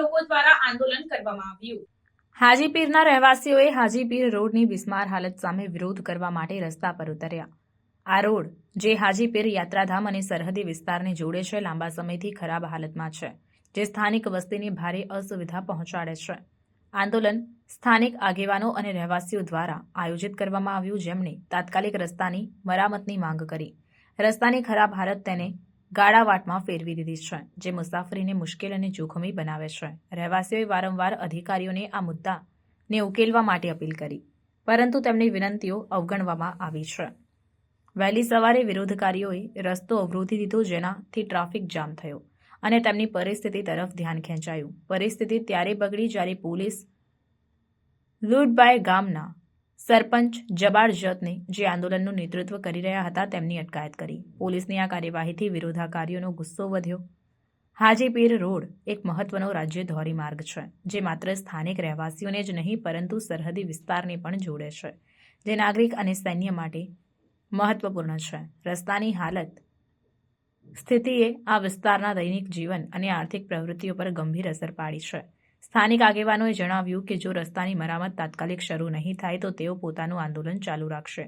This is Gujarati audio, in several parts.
લોકો દ્વારા આંદોલન કરવામાં આવ્યું. હાજીપીરના રહેવાસીઓએ હાજીપીર રોડની બિસ્માર હાલત સામે વિરોધ કરવા માટે રસ્તા પર ઉતર્યા. આ રોડ, જે હાજીપીર યાત્રાધામ અને સરહદી વિસ્તારને જોડે છે, લાંબા સમયથી ખરાબ હાલતમાં છે, જે સ્થાનિક વસ્તીને ભારે અસુવિધા પહોંચાડે છે. આંદોલન સ્થાનિક આગેવાનો અને રહેવાસીઓ દ્વારા આયોજિત કરવામાં આવ્યું, જેમણે તાત્કાલિક રસ્તાની મરામતની માંગ કરી. રસ્તાની ખરાબ હાલત તેને ગાડાવાટમાં ફેરવી દીધી છે, જે મુસાફરીને મુશ્કેલ અને જોખમી બનાવે છે. રહેવાસીઓએ વારંવાર અધિકારીઓને આ મુદ્દાને ઉકેલવા માટે અપીલ કરી, પરંતુ તેમની વિનંતીઓ અવગણવામાં આવી છે. વહેલી સવારે વિરોધકારીઓએ રસ્તો અવરોધી દીધો જેનાથી ટ્રાફિક જામ થયો અને તેમની પરિસ્થિતિ તરફ ધ્યાન ખેંચાયું. પરિસ્થિતિ ત્યારે બગડી જ્યારે પોલીસ લુડબાય ગામના સરપંચ જબાર જતને જે આંદોલનનું નેતૃત્વ કરી રહ્યા હતા, તેમની અટકાયત કરી. પોલીસની આ કાર્યવાહીથી વિરોધાકારીઓનો ગુસ્સો વધ્યો. હાજીપીર રોડ એક મહત્વનો રાજ્ય ધોરીમાર્ગ છે, જે માત્ર સ્થાનિક રહેવાસીઓને જ નહીં, પરંતુ સરહદી વિસ્તારને પણ જોડે છે, જે નાગરિક અને સૈન્ય માટે મહત્વપૂર્ણ છે. રસ્તાની હાલત સ્થિતિએ આ વિસ્તારના દૈનિક જીવન અને આર્થિક પ્રવૃત્તિઓ પર ગંભીર અસર પાડી છે. સ્થાનિક આગેવાનોએ જણાવ્યું કે જો રસ્તાની મરામત તાત્કાલિક શરૂ નહીં થાય તો તેઓ પોતાનું આંદોલન ચાલુ રાખશે.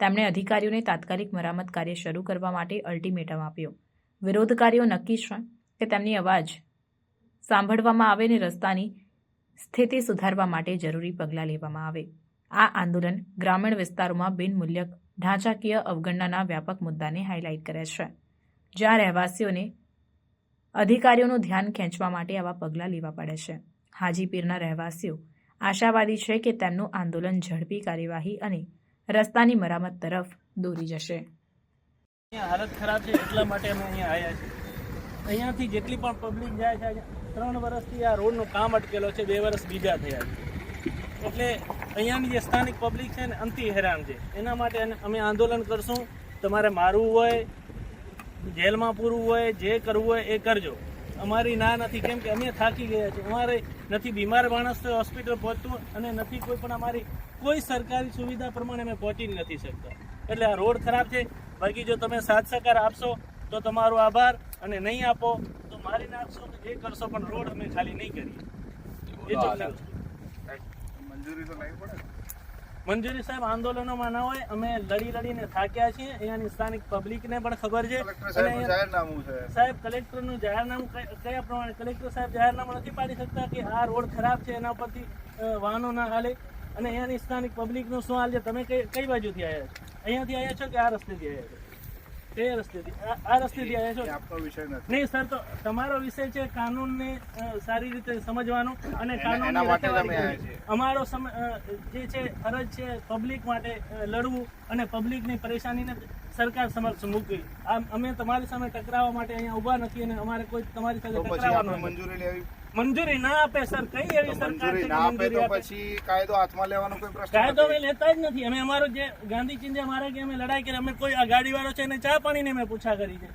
તેમણે અધિકારીઓને તાત્કાલિક મરામત કાર્ય શરૂ કરવા માટે અલ્ટિમેટમ આપ્યો. વિરોધકારીઓ નક્કી છે કે તેમની અવાજ સાંભળવામાં આવે ને રસ્તાની સ્થિતિ સુધારવા માટે જરૂરી પગલાં લેવામાં આવે. આ આંદોલન ગ્રામીણ વિસ્તારોમાં બિનમૂલ્યક ઢાંચાકીય અવગણનાના વ્યાપક મુદ્દાને હાઇલાઇટ કરે છે, જ્યાં રહેવાસીઓને અધિકારીઓનું ધ્યાન ખેંચવા માટે આવા પગલાં લેવા પડે છે. હાજીપીરના રહેવાસીઓ. આશાવાદી છે કે તેમનું આંદોલન ઝડપી કાર્યવાહી અને રસ્તાની મરામત તરફ દોરી જશે. હાલત ખરાબ છે એટલા માટે અમે અહીંયા આવ્યા છીએ. અહીંયાથી જેટલી પણ પબ્લિક જાય છે ત્રણ વર્ષથી આ રોડનું કામ અટકેલો છે, બે વર્ષ બીજા થયા છે. એટલે અહીંયાની જે સ્થાનિક પબ્લિક છે ને અંતિ હેરાન છે. એના માટે અમે આંદોલન કરશું. તમારે મારવું હોય, જેલમાં પૂરવું હોય, જે કરવું હોય એ કરજો. અમારી ના નથી. કેમ કે અમે થાકી ગયા છીએ. અમારે નથી બીમાર માણસ તો હોસ્પિટલ પહોંચતું અને નથી કોઈ પણ અમારી કોઈ સરકારી સુવિધા પ્રમાણે અમે પહોંચી જ નથી શકતા. એટલે આ રોડ ખરાબ છે. બાકી જો તમે સાથ સહકાર આપશો તો તમારો આભાર અને નહીં આપો તો મારી નાખશો તો જે કરશો પણ રોડ અમે ખાલી નહીં કરીએ. એ મંજૂરી તો લાવી પડે. મંજૂરી સાહેબ આંદોલનોમાં ના હોય અમે લડી લડીને થાક્યા છીએ. અહીંયાની સ્થાનિક પબ્લિકને પણ ખબર છે. સાહેબ કલેક્ટરનું જાહેરનામું કયા પ્રમાણે? કલેક્ટર સાહેબ જાહેરનામું નથી પાડી શકતા કે આ રોડ ખરાબ છે એના પરથી વાહનો ના હાલે. અને અહીંયાની સ્થાનિક પબ્લિકનું શું હાલ છે? તમે કઈ કઈ બાજુથી આવ્યા છો? અહીંયાથી આવ્યા છો કે આ રસ્તેથી આવ્યા છો? કયા રસ્તેથી આ- આ રસ્તેથી આવ્યા છો? આપનો વિષય નથી. નહીં સર તો તમારો વિષય છે કાનૂનને અ, સારી રીતે સમજવાનો અને કાનૂન. અમારો જે છે ફરજ છે પબ્લિક માટે લડવું અને પબ્લિકની પરેશાનીને સરકાર સમક્ષ મૂકવી. આમ અમે તમારી સામે ટકરાવવા માટે અહીંયા ઊભા નથી અને અમારે કોઈ તમારી સાથે ટકરાવવાનું મંજૂરી લેવી? મંજૂરી ના આપે સર કઈ એવી મંજૂરી ના આપે તો પછી કાયદો હાથમાં લેવાનો કોઈ પ્રશ્ન કાયદો અમે લેતા જ નથી. અમે અમારો જે ગાંધી ચિંધ્યા મારે કે અમે લડાઈ કરી અમે કોઈ આ ગાડી વાળો છે એને ચા પાણીને અમે પૂછા કરી છે.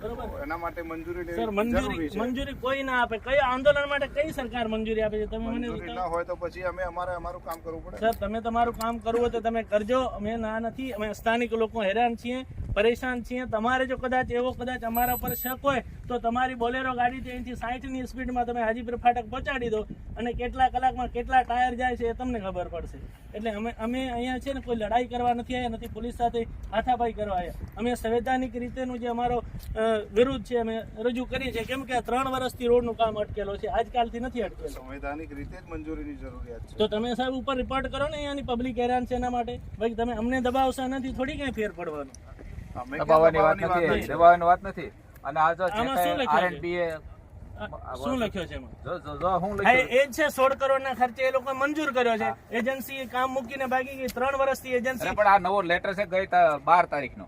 બરોબર? એના માટે મંજૂરી સર મંજૂરી મંજૂરી કોઈ ના આપે. કઈ આંદોલન માટે કઈ સરકાર મંજૂરી આપે છે? તમે મને ના હોય તો પછી અમે અમારે અમારું કામ કરવું પડે. સર તમે તમારું કામ કરવું હોય તો તમે કરજો. અમે ના નથી અમે સ્થાનિક લોકો હેરાન છીએ. પરેશાન છીએ. તમારે જો કદાચ એવો કદાચ અમારા પર શક હોય તો તમારી બોલેરો ગાડી અહીંથી સાઠની સ્પીડમાં તમે હાજીપુર ફાટક પહોંચાડી દો અને કેટલા કલાકમાં કેટલા ટાયર જાય છે એ તમને ખબર પડશે. એટલે અમે અમે અહીંયા છે ને કોઈ લડાઈ કરવા નથી આવ્યા નથી પોલીસ સાથે હાથાપાઈ કરવા આવ્યા. અમે સંવૈધાનિક રીતેનું જે અમારો વિરુદ્ધ છે અમે રજૂ કરીએ છીએ. કેમ કે ત્રણ વર્ષથી રોડનું કામ અટકેલો છે. આજકાલથી નથી અટકેલો. સંવૈધાનિક રીતે જ મંજૂરીની જરૂરિયાત છે. તો તમે સાહેબ ઉપર રિપોર્ટ કરો ને અહીંયાની પબ્લિક હેરાન છે એના માટે? ભાઈ તમે અમને દબાવશો નથી થોડી ક્યાંય ફેર પડવાનો? દબાવવાની વાત નથી નથી. દબાવવાની વાત નથી. અને આ જો આમાં શું લખ્યું છે? એ શું લખ્યો છે જો જો જો હું લખ્યું. એ છે સોળ કરોડ ના ખર્ચે એ લોકો મંજૂર કર્યો છે. એજન્સી કામ મૂકીને ભાગી ગઈ ત્રણ વર્ષથી એજન્સી પણ આ નવો લેટર છે ગઈ તા- બાર તારીખનો.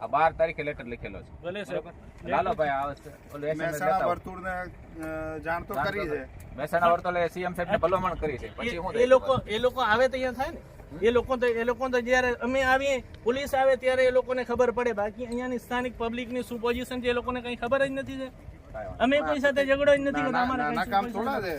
આ બાર તારીખે લેટર લખેલો છે. ભલે સાહેબ. લાલો ભાઈ વસ્તુ- ઓલું મહેસાણા લેતા આવો. વર્તુળને જાણ તો કરી છે. મહેસાણા વર્તુળે સીએમ સાહેબ ને ભલામણ કરી છે. પછી હું એ લોકો એ લોકો આવે તો અહીંયા થાય ને? એ લોકો તો એ લોકો તો જ્યારે અમે આવીએ પોલીસ આવે ત્યારે એ લોકોને ખબર પડે. બાકી અહીંયાની સ્થાનિક પબ્લિકની શું પોઝિશન છે એ લોકોને કઈ ખબર જ નથી છે. અમે કોઈ સાથે ઝઘડો જ નથી કરતા અમારે કામ થોડા છે?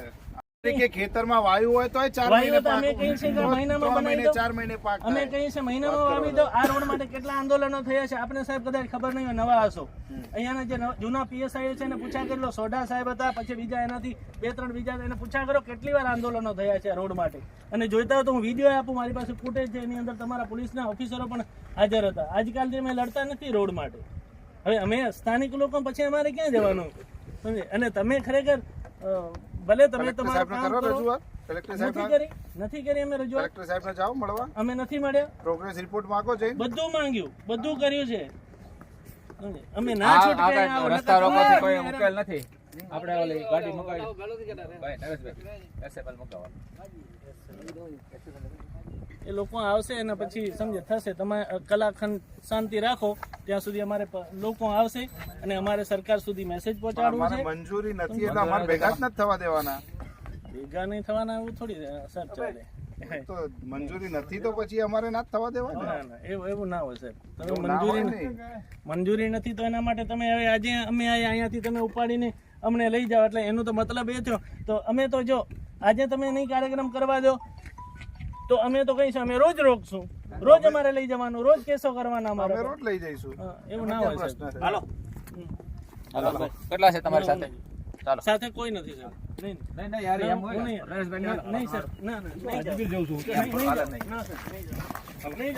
કે ખેતરમાં વાયુ હોય તો ચાર મહિને અમે કહીએ છીએ કે મહિનામાં બનાવી દો. ચાર મહિને પાક અમે કહીએ છીએ મહિનામાં વાવી દો. આ રોડ માટે કેટલા આંદોલનો થયા છે? આપણે સાહેબ કદાચ ખબર નહીં નવા હશો. અહીંયાના જે જૂના પીએસઆઈ છે એને પૂછા કેટલો સોઢા સાહેબ હતા પછી બીજા એનાથી બે ત્રણ બીજા એને પૂછા કરો કેટલી વાર આંદોલનો થયા છે રોડ માટે. અને જોઈતા હોય તો હું વીડિયો આપું મારી પાસે ફૂટેજ છે એની અંદર તમારા પોલીસના ઓફિસરો પણ હાજર હતા. આજકાલથી અમે લડતા નથી રોડ માટે. હવે અમે સ્થાનિક લોકો પછી અમારે ક્યાં જવાનું? અને તમે ખરેખર ભલે તમે તમારું સાહેબને કામ કરો કરો. રજૂઆત. કલેક્ટર નથી સાહેબ કરી નથી કરી અમે રજૂઆત. કલેક્ટર સાહેબને જાઓ મળવા. અમે નથી મળ્યા. પ્રોગ્રેસ રિપોર્ટ માંગો છે બધું માંગ્યું બધું કર્યું છે. અમે ના છૂટકે રસ્તા રોકો થી કોઈ ઉકેલ નથી. આપણે ઓલી ગાડી મુકાવી ભાઈ નરેશભાઈ એસએફએલ મુકાવવા એ લોકો આવશે અને પછી સમજે થશે. તમે કલાખંડ શાંતિ રાખો ત્યાં સુધી અમારે લોકો આવશે અને અમારે સરકાર સુધી મેસેજ પહોંચાડવો છે. મંજૂરી નથી એટલે અમારે ભેગા જ નથી થવા દેવાના. ભેગા નહીં થવાના એવું થોડી સર ચાલે. તો મંજૂરી નથી તો પછી અમારે ના થવા દેવાના? એવું એવું ના હોય સર તમે મંજૂરી. મંજૂરી નથી તો એના માટે તમે હવે આજે અમે આયા અહીંયાથી તમે ઉપાડીને અમને લઈ જાઓ. એટલે એનો તો મતલબ એ થયો. તો અમે તો જો આજે તમે નહીં કાર્યક્રમ કરવા દો તો અમે તો કહીશું અમે રોજ રોકશું. રોજ અમારે લઈ જવાનું રોજ કેસો કરવાના અમે અમારે રોજ લઈ જઈશું. એવું ના હોય પ્રશ્ન હાલો. હાલો કેટલા છે તમારી સાથે? ચાલો. સાથે કોઈ નથી સર નહીં નહીં નહીં યાર એમ હોય નહીં. સર ના ના નહીં જઉં છું. નહીં જાઓ. ના, સર, નહીં